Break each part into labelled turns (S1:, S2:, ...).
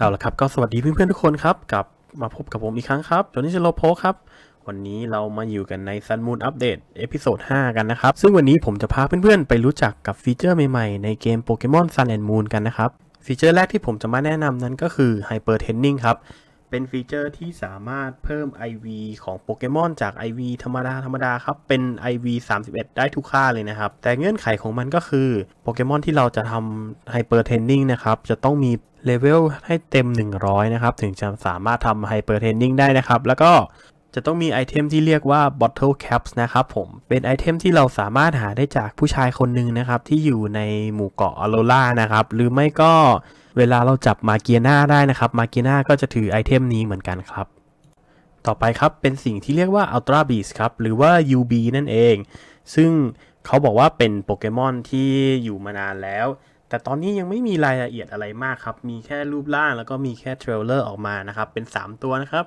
S1: เอาละครับก็สวัสดีเพื่อนๆทุกคนครับกลับมาพบกับผมอีกครั้งครับจอนนี่เชโลโพครับ วันนี้เรามาอยู่กันใน Sun Moon Update เอพิโซด5กันนะครับ ซึ่งวันนี้ผมจะพาเพื่อนๆ ไปรู้จักกับฟีเจอร์ใหม่ๆ ในเกม Pokemon Sun and Moon กันนะครับ ฟีเจอร์แรกที่ผมจะมาแนะนำนั้นก็คือ Hyper Training ครับ เป็นฟีเจอร์ที่สามารถเพิ่ม IV ของโปเกมอนจาก IV ธรรมดาธรรมดาครับ เป็น IV 31 ได้ทุกค่าเลยนะครับ แต่เงื่อนไขของมันก็คือโปเกมอนที่เราจะทำ Hyper Training นะครับ จะต้องมีเลเวลให้เต็ม 100 นะครับ ถึงจะสามารถทำ Hyper Training ได้นะครับ แล้วก็จะต้องมีไอเทมที่เรียกว่า Bottle Caps นะครับผม เป็นไอเทมที่เราสามารถหาได้จากผู้ชายคนหนึ่งนะครับ ที่อยู่ในหมู่เกาะอโลล่านะครับ หรือไม่ก็ เวลาเราจับมาเกียนาได้นะครับมาเกียนาก็จะถือไอเทมนี้เหมือนกันครับ ต่อไปครับเป็นสิ่งที่เรียกว่า Ultra Beast ครับ หรือว่า UB นั่นเอง ซึ่งเขาบอกว่าเป็นโปเกมอนที่อยู่มานานแล้ว แต่ตอนนี้ยังไม่มีรายละเอียดอะไรมากครับ มีแค่รูปร่างแล้วก็มีแค่เทรลเลอร์ออกมานะครับ เป็น 3 ตัวนะครับ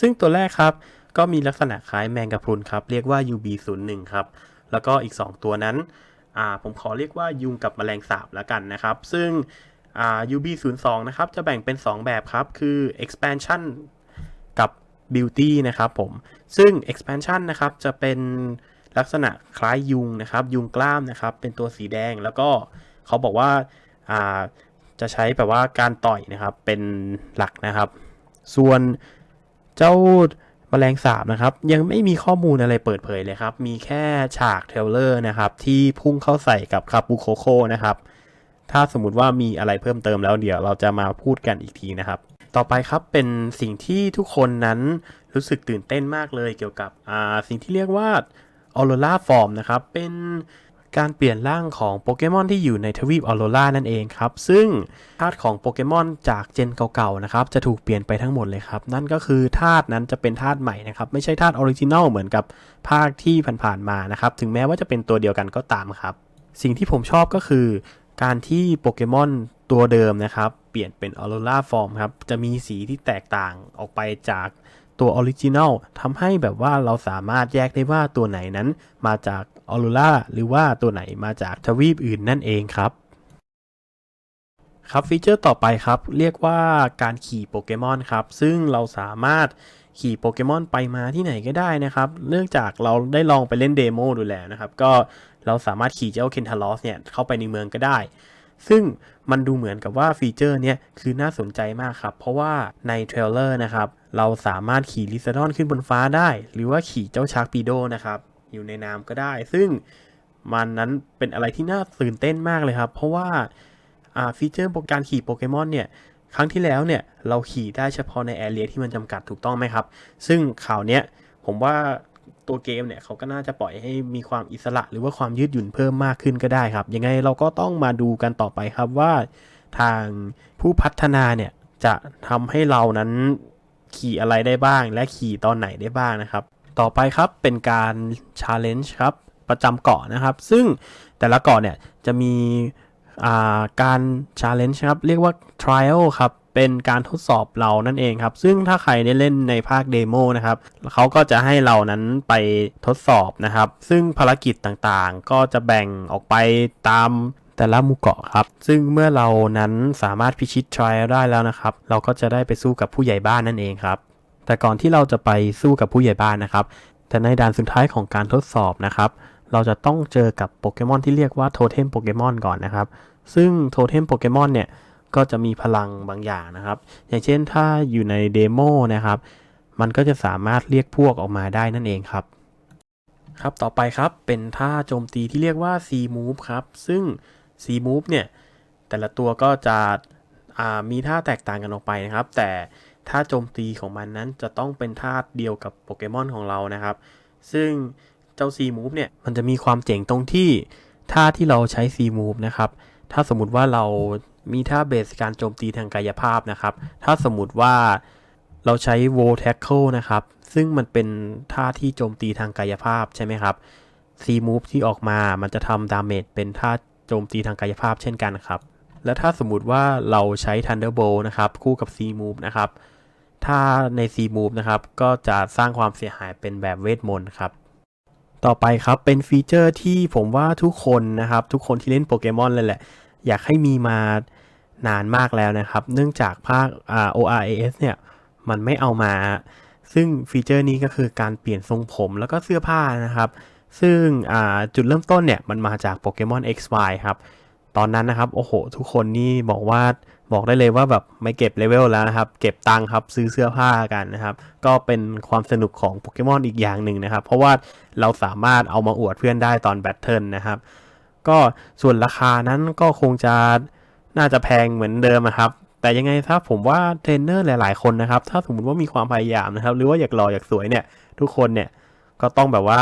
S1: ซึ่งตัวแรกครับก็มีลักษณะคล้ายแมงกะพรุนครับ เรียกว่า UB01 ครับ แล้วก็อีก 2 ตัวนั้น ผมขอเรียกว่ายุงกับแมลงสาบแล้วกันนะครับ ซึ่ง อ่า UB02 นะครับ จะแบ่งเป็น 2 แบบครับ คือ expansion กับ beauty นะครับผม ซึ่ง expansion นะครับ จะเป็นลักษณะคล้ายยุงนะครับ ยุงกล้ามนะครับ เป็นตัวสีแดง แล้วก็เขาบอกว่า อ่า จะใช้แบบว่าการต่อยนะครับ เป็นหลักนะครับ ส่วนเจ้าแมลงสาบนะครับ ยังไม่มีข้อมูลอะไรเปิดเผยเลยครับ มีแค่ฉากเทลเลอร์นะครับ ที่พุ่งเข้าใส่กับคาปูโคโคนะครับ ถ้าสมมติว่ามีอะไรเพิ่มเติมแล้วเดี๋ยวเราจะมาพูดกันอีกทีนะครับ ต่อไปครับเป็นสิ่งที่ทุกคนนั้นรู้สึกตื่นเต้นมากเลยเกี่ยวกับสิ่งที่เรียกว่าออโรราฟอร์มนะครับ เป็นการเปลี่ยนร่างของโปเกมอนที่อยู่ในทวีปออโรรานั่นเองครับ ซึ่งธาตุของโปเกมอนจากเจนเก่าๆนะครับ จะถูกเปลี่ยนไปทั้งหมดเลยครับ นั่นก็คือธาตุนั้นจะเป็นธาตุใหม่นะครับ ไม่ใช่ธาตุออริจินัลเหมือนกับภาคที่ผ่านๆมานะครับ ถึงแม้ว่าจะเป็นตัวเดียวกันก็ตามครับ สิ่งที่ผมชอบก็คือ การที่โปเกมอนตัวเดิมนะครับ เปลี่ยนเป็นออโรราฟอร์มครับ จะมีสีที่แตกต่างออกไปจากตัวออริจินัลทำให้แบบว่าเราสามารถแยกได้ว่าตัวไหนนั้นมาจากออโรราหรือว่าตัวไหนมาจากทวีปอื่นนั่นเองครับ ครับฟีเจอร์ต่อไปครับ เรียกว่าการขี่โปเกมอนครับ ซึ่งเราสามารถขี่โปเกมอนไปมาที่ไหนก็ได้นะครับ เนื่องจากเราได้ลองไปเล่นเดโมดูแล้วนะครับ ก็ เราสามารถขี่เจ้าเคนทาลอสเนี่ยเข้าไปในเมืองก็ได้ ซึ่งมันดูเหมือนกับว่าฟีเจอร์เนี้ยคือน่าสนใจมากครับ เพราะว่าในเทรลเลอร์นะครับ เราสามารถขี่ลิซาดอนขึ้นบนฟ้าได้ หรือว่าขี่เจ้าชาร์กปีโดนะครับอยู่ในน้ำก็ได้ ซึ่งมันนั้นเป็นอะไรที่น่าตื่นเต้นมากเลยครับ เพราะว่าอ่าฟีเจอร์การขี่โปเกมอนเนี่ยครั้งที่แล้วเนี่ยเราขี่ได้เฉพาะในแอเรียที่มันจำกัดถูกต้องไหมครับ ซึ่งข่าวเนี้ยผมว่า ตัวเกมเนี่ยเขาก็น่าจะปล่อยให้มีความอิสระ หรือว่าความยืดหยุ่นเพิ่มมากขึ้นก็ได้ครับ ยังไงเราก็ต้องมาดูกันต่อไปครับว่าทางผู้พัฒนาเนี่ยจะทำให้เรานั้นขี่อะไรได้บ้าง และขี่ตอนไหนได้บ้างนะครับ ต่อไปครับเป็นการ challenge ครับประจำเกาะนะครับ ซึ่งแต่ละเกาะเนี่ยจะมีาการ challenge ครับ เรียกว่า trial ครับ เป็นการทดสอบเรานั่นเองครับ ซึ่งถ้าใครได้เล่นในภาคเดโมนะครับเขาก็จะให้เรานั้นไปทดสอบนะครับ ซึ่งภารกิจต่างๆ ก็จะแบ่งออกไปตามแต่ละหมู่เกาะครับ ซึ่งเมื่อเรานั้นสามารถพิชิต trial ได้แล้วนะครับ เราก็จะได้ไปสู้กับผู้ใหญ่บ้านนั่นเองครับ แต่ก่อนที่เราจะไปสู้กับผู้ใหญ่บ้านนะครับ แต่ในด่านสุดท้ายของการทดสอบนะครับ เราจะต้องเจอกับโปเกมอนที่เรียกว่าโทเทมโปเกมอนก่อนนะครับ ซึ่งโทเทมโปเกมอนเนี่ย ก็จะมีพลังบางอย่างนะครับ อย่างเช่นถ้าอยู่ในเดโมนะครับ มันก็จะสามารถเรียกพวกออกมาได้นั่นเองครับ ครับต่อไปครับเป็นท่าโจมตีที่เรียกว่า C move ครับ ซึ่ง C move เนี่ย แต่ละตัวก็จะมีท่าแตกต่างกันออกไปนะครับ แต่ท่าโจมตีของมันนั้นจะต้องเป็นท่าเดียวกับโปเกมอนของเรานะครับ ซึ่งเจ้า C move เนี่ย มันจะมีความเจ๋งตรงที่ท่าที่เราใช้ C move นะครับ ถ้าสมมติว่าเรา มีท่าเบสการโจมตีทางกายภาพนะครับ ถ้าสมมติว่าเราใช้ w o tackle นะครับ ซึ่งมันเป็นท่าที่โจมตีทางกายภาพใช่ไหมครับ C move ที่ออกมา มันจะทำดาเมจเป็นท่าโจมตีทางกายภาพเช่นกันครับ และถ้าสมมติว่าเราใช้ Thunderbolt นะครับ คู่กับ C move นะครับ ถ้าใน C move นะครับ ก็จะสร้างความเสียหายเป็นแบบเวทมนต์ครับต่อไปครับเป็นฟีเจอร์ที่ผมว่าทุกคนนะครับ ทุกคนที่เล่นโปเกมอนเลยแหละ อยากให้มีมา นานมากแล้วนะครับ เนื่องจากภาค ORAS เนี่ยมันไม่เอามา ซึ่งฟีเจอร์นี้ก็คือการเปลี่ยนทรงผมแล้วก็เสื้อผ้านะครับ ซึ่งจุดเริ่มต้นเนี่ยมันมาจากโปเกมอน XY ครับ ตอนนั้นนะครับ โอ้โห ทุกคนนี่บอกว่าบอกได้เลยว่าแบบไม่เก็บเลเวลแล้วนะครับ เก็บตังค์ครับซื้อเสื้อผ้ากันนะครับ ก็เป็นความสนุกของโปเกมอนอีกอย่างหนึ่งนะครับ เพราะว่าเราสามารถเอามาอวดเพื่อนได้ตอนแบทเทิลนะครับ ก็ส่วนราคานั้นก็คงจะ น่าจะแพงเหมือนเดิมครับ แต่ยังไงครับผมว่าเทรนเนอร์หลาย ๆ คนนะครับ ถ้าสมมติว่ามีความพยายามนะครับ หรือว่าอยากหล่ออยากสวยเนี่ย ทุกคนเนี่ยก็ต้องแบบว่า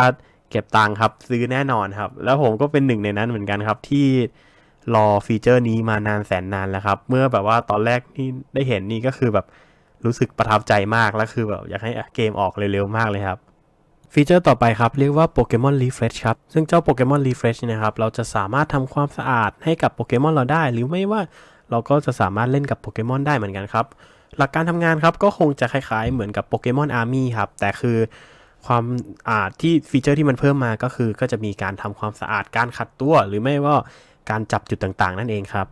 S1: เก็บตังค์ครับซื้อแน่นอนครับ แล้วผมก็เป็นหนึ่งในนั้นเหมือนกันครับที่รอฟีเจอร์นี้มานานแสนนานแล้วครับ เมื่อแบบว่าตอนแรกที่ได้เห็นนี่ก็คือแบบรู้สึกประทับใจมาก แล้วคือแบบอยากให้เกมออกเร็วๆมากเลยครับ ฟีเจอร์ต่อไปครับ เรียกว่า Pokemon Refresh ครับ ซึ่งเจ้า Pokemon Refresh นะครับ เราจะสามารถทำความสะอาดให้กับโปเกมอนเราได้ หรือไม่ว่าเราก็จะสามารถเล่นกับโปเกมอนได้เหมือนกันครับ หลักการทำงานครับ ก็คงจะคล้ายๆ เหมือนกับโปเกมอนอาร์มี่ครับ แต่คือความอ่าที่ฟีเจอร์ที่มันเพิ่มมาก็คือ ก็จะมีการทำความสะอาดการขัดตัว หรือไม่ว่าการจับจุดต่างๆ นั่นเองครับ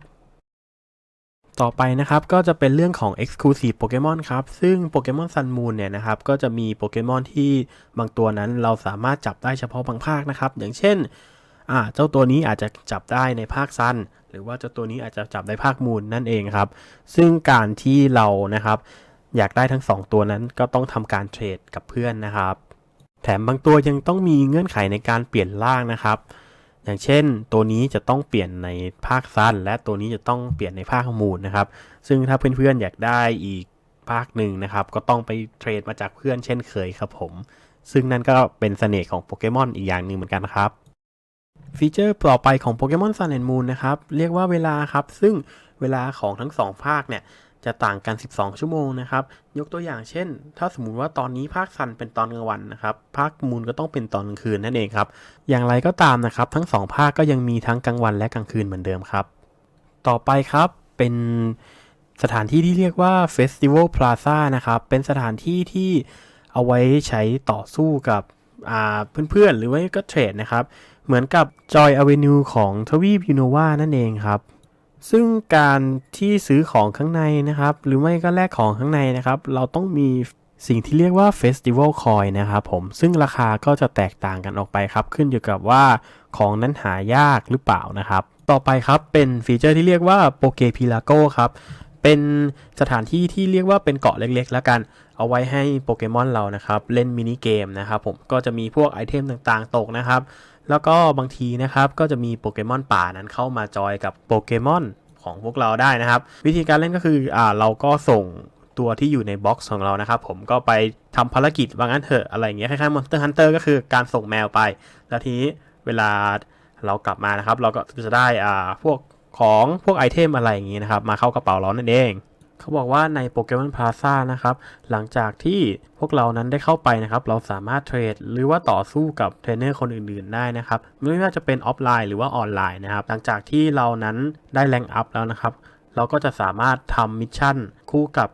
S1: ต่อไปนะครับก็จะเป็นเรื่องของ Exclusive Pokemon ครับ ซึ่ง Pokemon Sun Moon เนี่ยนะครับก็จะมีโปเกมอนที่บางตัวนั้นเราสามารถจับได้เฉพาะบางภาคนะครับ อย่างเช่นอ่าเจ้าตัวนี้อาจจะจับได้ในภาคซันหรือว่าเจ้าตัวนี้อาจจะจับในภาคมูนนั่นเองครับ ซึ่งการที่เรานะครับอยากได้ทั้ง 2 ตัวนั้นก็ต้องทำการเทรดกับเพื่อนนะครับ แถมบางตัวยังต้องมีเงื่อนไขในการเปลี่ยนร่างนะครับ อย่างเช่น ตัวนี้จะต้องเปลี่ยนในภาคสั้น และตัวนี้จะต้องเปลี่ยนในภาคมูลนะครับ ซึ่งถ้าเพื่อนๆอยากได้อีกภาคหนึ่งนะครับ ก็ต้องไปเทรดมาจากเพื่อนเช่นเคยครับผม ซึ่งนั่นก็เป็นเสน่ห์ของโปเกมอนอีกอย่างหนึ่งเหมือนกันครับ ฟีเจอร์ต่อไปของโปเกมอน Sun and Moon นะครับ เรียกว่าเวลาครับ ซึ่งเวลาของทั้ง 2 ภาคเนี่ย จะต่างกัน 12 ชั่วโมงนะครับ ยกตัวอย่างเช่น ถ้าสมมุติว่าตอนนี้ภาคซันเป็นตอนกลางวันนะครับภาคมูนก็ต้องเป็นตอนกลางคืนนั่นเองครับ อย่างไรก็ตามนะครับ ทั้ง 2 ภาคก็ยังมีทั้งกลางวันและกลางคืนเหมือนเดิมครับ ต่อไปครับเป็นสถานที่ที่เรียกว่า Festival Plaza นะครับ เป็นสถานที่ที่เอาไว้ใช้ต่อสู้กับเพื่อนๆ หรือว่าก็เทรดนะครับ เหมือนกับ Joy Avenue ของทวีปยูโนวานั่นเองครับ ซึ่งการที่ซื้อของข้างในนะครับ หรือไม่ก็แลกของข้างในนะครับ เราต้องมีสิ่งที่เรียกว่า Festival Coin นะครับผม ซึ่งราคาก็จะแตกต่างกันออกไปครับ ขึ้นอยู่กับว่าของนั้นหายากหรือเปล่านะครับ ต่อไปครับเป็นฟีเจอร์ที่เรียกว่า Poke p i l a g o ครับ เป็นสถานที่ที่เรียกว่าเป็นเกาะเล็กๆ แล้วกัน เอาไว้ให้โปเกมอนเรานะครับ เล่นมินิเกมนะครับผม ก็จะมีพวกไอเทมต่างๆ ตกนะครับ แล้วก็บางทีนะครับก็จะมีโปเกมอนป่านั้นเข้ามาจอยกับโปเกมอนของพวกเราได้นะครับ วิธีการเล่นก็คืออ่าเราก็ส่งตัวที่อยู่ในบ็อกซ์ของเรานะครับ ผมก็ไปทำภารกิจว่างั้นเถอะอะไรอย่างเงี้ยคล้ายๆ Monster Hunter ก็คือการส่งแมวไป แล้วทีนี้เวลาเรากลับมานะครับ เราก็จะได้อ่าพวกของพวกไอเทมอะไรอย่างงี้นะครับ มาเข้ากระเป๋าเรานั่นเอง เขาบอกว่าในโปเกมอนพลาซ่านะครับ หลังจากที่พวกเรานั้นได้เข้าไปนะครับ เราสามารถเทรดหรือว่าต่อสู้กับเทรนเนอร์คนอื่นๆ ได้นะครับ ไม่ว่าจะเป็นออฟไลน์หรือว่าออนไลน์นะครับ หลังจากที่เรานั้นได้แรงอัพแล้วนะครับเราก็จะสามารถทำมิชชั่นคู่กับ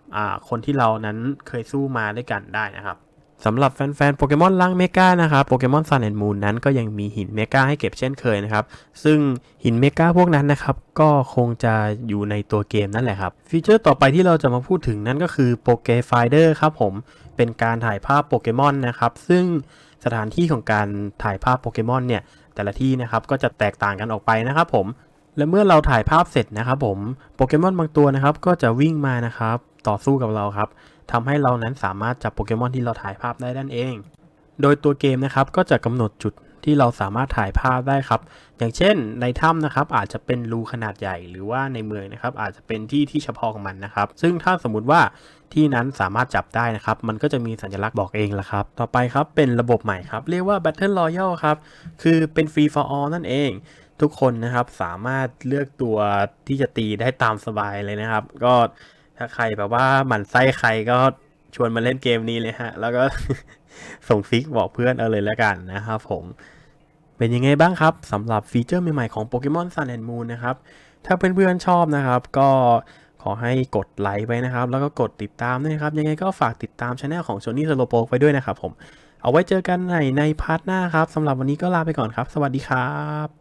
S1: คนที่เรานั้นเคยสู้มาด้วยกันได้นะครับ สำหรับแฟนๆ โปเกมอนล่างเมกานะครับ โปเกมอนซันแอนด์มูนนั้นก็ยังมีหินเมกาให้เก็บเช่นเคยนะครับ ซึ่งหินเมกาพวกนั้นนะครับ ก็คงจะอยู่ในตัวเกมนั่นแหละครับ ฟีเจอร์ต่อไปที่เราจะมาพูดถึงนั่นก็คือโปเกไฟเดอร์ครับผม เป็นการถ่ายภาพโปเกมอนนะครับ ซึ่งสถานที่ของการถ่ายภาพโปเกมอนเนี่ย แต่ละที่นะครับ ก็จะแตกต่างกันออกไปนะครับผม และเมื่อเราถ่ายภาพเสร็จนะครับผม โปเกมอนบางตัวนะครับ ก็จะวิ่งมานะครับ ต่อสู้กับเราครับ ทำให้เรานั้นสามารถจับโปเกมอนที่เราถ่ายภาพได้นั่นเอง โดยตัวเกมนะครับก็จะกำหนดจุดที่เราสามารถถ่ายภาพได้ครับ อย่างเช่นในถ้ำนะครับอาจจะเป็นรูขนาดใหญ่หรือว่าในเมืองนะครับอาจจะเป็นที่ที่เฉพาะของมันนะครับ ซึ่งถ้าสมมุติว่าที่นั้นสามารถจับได้นะครับ มันก็จะมีสัญลักษณ์บอกเองละครับ ต่อไปครับเป็นระบบใหม่ครับ เรียกว่า Battle Royale ครับ คือเป็น Free for All นั่นเอง ทุกคนนะครับสามารถเลือกตัวที่จะตีได้ตามสบายเลยนะครับ ก็ ถ้าใครแบบว่าหมั่นไส้ใครก็ชวนมาเล่นเกมนี้เลยฮะ แล้วก็ส่งฟิกบอกเพื่อนเอาเลยแล้วกันนะครับผม เป็นยังไงบ้างครับสำหรับฟีเจอร์ใหม่ๆของ Pokemon Sun and Moon นะครับ ถ้าเพื่อนๆชอบนะครับ ก็ขอให้กดไลค์ไว้นะครับ แล้วก็กดติดตามด้วยนะครับ ยังไงก็ฝากติดตามช anel ของ Sony s l o p o k ไปด้วยนะครับผม เอาไว้เจอกันในในพาร์ทหน้าครับสำหรับวันนี้ก็ลาไปก่อนครับ สวัสดีครับ